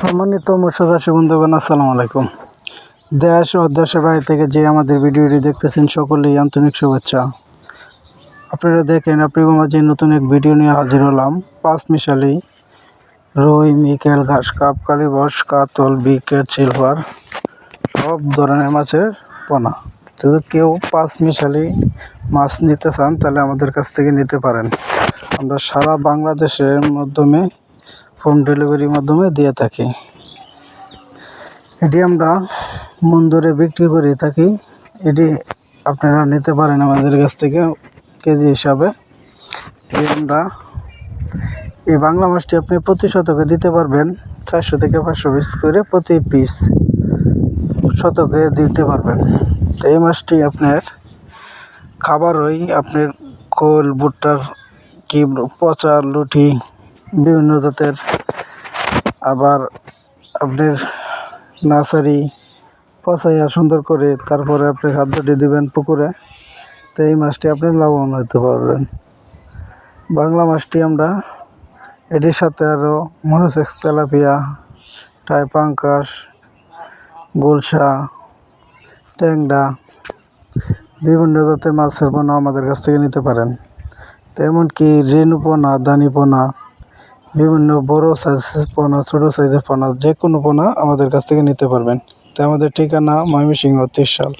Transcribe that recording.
সম্মানিত মৎস্যচাষী বন্ধুগণ, আসসালামু আলাইকুম। দেশ ও দেশের বাইরে থেকে যে আমাদের ভিডিওটি দেখতেছেন, সকলেই আন্তরিক শুভেচ্ছা। আপনারা দেখেন, আপনাদের মাঝে নতুন এক ভিডিও নিয়ে হাজির হলাম। পাঁচ মিশালি, রুই, মিকেল, ঘাস, কাপ কালীবস কাতল, বিকেট, সিলভার, সব ধরনের মাছের পোনা। যদি কেউ পাঁচ মিশালি মাছ নিতে চান, তাহলে আমাদের কাছ থেকে নিতে পারেন। আমরা সারা বাংলাদেশের মাধ্যমে হোম ডেলিভারির মাধ্যমে দিয়ে থাকি। এটি আমরা মন ধরে বিক্রি করে থাকি। এটি আপনারা নিতে পারেন আমাদের কাছ থেকে কেজি হিসাবে। আমরা এই বাংলা মাছটি আপনি প্রতি শতকে দিতে পারবেন। চারশো থেকে পাঁচশো পিস করে প্রতি পিস শতকে দিতে পারবেন। তো এই মাছটি আপনার খাবার ওই আপনার খোল, ভুট্টার কি পচা লুটি বিভিন্ন জাতের আবার আপনার নার্সারি পচাইয়া সুন্দর করে তারপরে আপনি খাদ্যটি দিবেন পুকুরে, তো এই মাছটি আপনি লাভবান হতে পারবেন। বাংলা মাছটি আমরা এটির সাথে আরও মনোসেক্স তেলাপিয়া টাইপাঙ্কাস গুলশা ট্যাংরা, বিভিন্ন জাতের মাছের পোনা আমাদের কাছ থেকে নিতে পারেন। তো এমনকি রেণু পোনা দানি পোনা বিভিন্ন বড় সাইজের পোনা, ছোটো সাইজের পোনা যে কোনো পোনা আমাদের কাছ থেকে নিতে পারবেন। তো আমাদের ঠিকানা ময়মনসিংহ ত্রিশাল